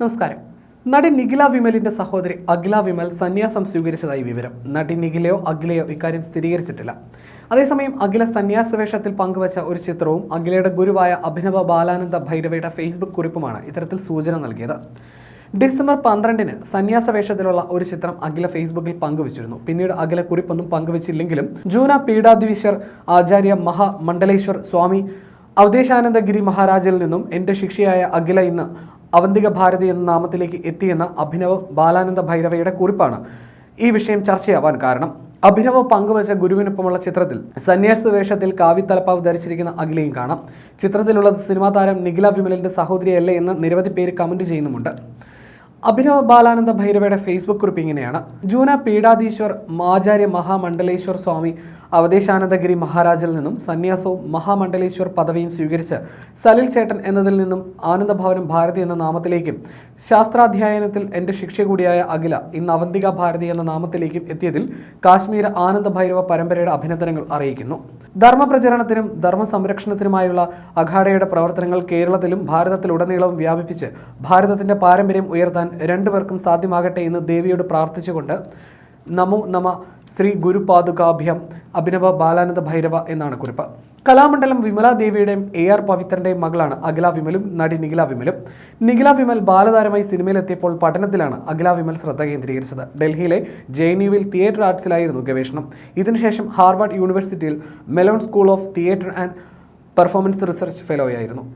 നമസ്കാരം. നടി നിഖില വിമലിന്റെ സഹോദരി അഖില വിമൽ സന്യാസം സ്വീകരിച്ചതായി വിവരം. നടി നിഖിലയോ അഖിലയോ ഇക്കാര്യം സ്ഥിരീകരിച്ചിട്ടില്ല. അതേസമയം അഖില സന്യാസ വേഷത്തിൽ പങ്കുവച്ച ഒരു ചിത്രവും അഖിലയുടെ ഗുരുവായ അഭിനവ ബാലാനന്ദ ഭൈരവയുടെ ഫേസ്ബുക്ക് കുറിപ്പുമാണ് ഇത്തരത്തിൽ സൂചന നൽകിയത്. ഡിസംബർ പന്ത്രണ്ടിന് സന്യാസ വേഷത്തിലുള്ള ഒരു ചിത്രം അഖില ഫേസ്ബുക്കിൽ പങ്കുവച്ചിരുന്നു. പിന്നീട് അഖില കുറിപ്പൊന്നും പങ്കുവച്ചില്ലെങ്കിലും ജൂന പീഡാദ്വീശ്വർ ആചാര്യ മഹാമണ്ഡലേശ്വർ സ്വാമി അവദേശാനന്ദഗിരി മഹാരാജിൽ നിന്നും എന്റെ ശിക്ഷയായ അഖില ഇന്ന് അവന്തിക ഭാരതി എന്ന നാമത്തിലേക്ക് എത്തിയെന്ന അഭിനവ് ബാലാനന്ദ ഭൈരവയുടെ കുറിപ്പാണ്. ഈ വിഷയം ചർച്ചയാവാൻ കാരണം. അഭിനവ് പങ്കുവച്ച ഗുരുവിനൊപ്പമുള്ള ചിത്രത്തിൽ സന്യാസ വേഷത്തിൽ കാവിത്തലപ്പാവ് ധരിച്ചിരിക്കുന്ന അഖിലയും കാണാം. ചിത്രത്തിലുള്ളത് സിനിമാ താരം നിഖില വിമലിന്റെ സഹോദരിയല്ലേ എന്ന് നിരവധി പേര് കമന്റ് ചെയ്യുന്നുമുണ്ട്. അഭിനവ് ബാലാനന്ദ ഭൈരവയുടെ ഫേസ്ബുക്ക് കുറിപ്പ് ഇങ്ങനെയാണ്. ജൂന പീഠാധീശ്വർ മാചാര്യ മഹാമണ്ഡലേശ്വർ സ്വാമി അവദേശാനന്ദഗിരി മഹാരാജിൽ നിന്നും സന്യാസവും മഹാമണ്ഡലേശ്വർ പദവിയും സ്വീകരിച്ച് സലിൽ ചേട്ടൻ എന്നതിൽ നിന്നും ആനന്ദഭവനം ഭാരതി എന്ന നാമത്തിലേക്കും ശാസ്ത്രാധ്യയനത്തിൽ എന്റെ ശിക്ഷ കൂടിയായ അഖില ഇന്ന് അവന്തിക ഭാരതി എന്ന നാമത്തിലേക്കും എത്തിയതിൽ കാശ്മീർ ആനന്ദ ഭൈരവ പരമ്പരയുടെ അഭിനന്ദനങ്ങൾ അറിയിക്കുന്നു. ധർമ്മപ്രചരണത്തിനും ധർമ്മ സംരക്ഷണത്തിനുമായുള്ള അഖാഡയുടെ പ്രവർത്തനങ്ങൾ കേരളത്തിലും ഭാരതത്തിലുടനീളവും വ്യാപിപ്പിച്ച് ഭാരതത്തിന്റെ പാരമ്പര്യം ഉയർത്താൻ രണ്ടുപേർക്കും സാധ്യമാകട്ടെ എന്ന് ദേവിയോട് പ്രാർത്ഥിച്ചുകൊണ്ട് നമോ നമ ശ്രീ ഗുരുപാദുകാഭ്യം അഭിനവ ബാലാനന്ദ ഭൈരവ എന്നാണ് കുറിപ്പ്. കലാമണ്ഡലം വിമല ദേവിയുടെയും എ ആർ പവിത്രന്റെയും മകളാണ് അഖില വിമലും നടി നിഖില വിമലും. നിഖില വിമൽ ബാലതാരമായി സിനിമയിലെത്തിയപ്പോൾ പഠനത്തിലാണ് അഖില വിമൽ ശ്രദ്ധ കേന്ദ്രീകരിച്ചത്. ഡൽഹിയിലെ ജെ എൻ യുവിൽ തിയേറ്റർ ആർട്സിലായിരുന്നു ഗവേഷണം. ഇതിനുശേഷം ഹാർവാർഡ് യൂണിവേഴ്സിറ്റിയിൽ Mellon school of theatre and performance research ഫെലോയായിരുന്നു.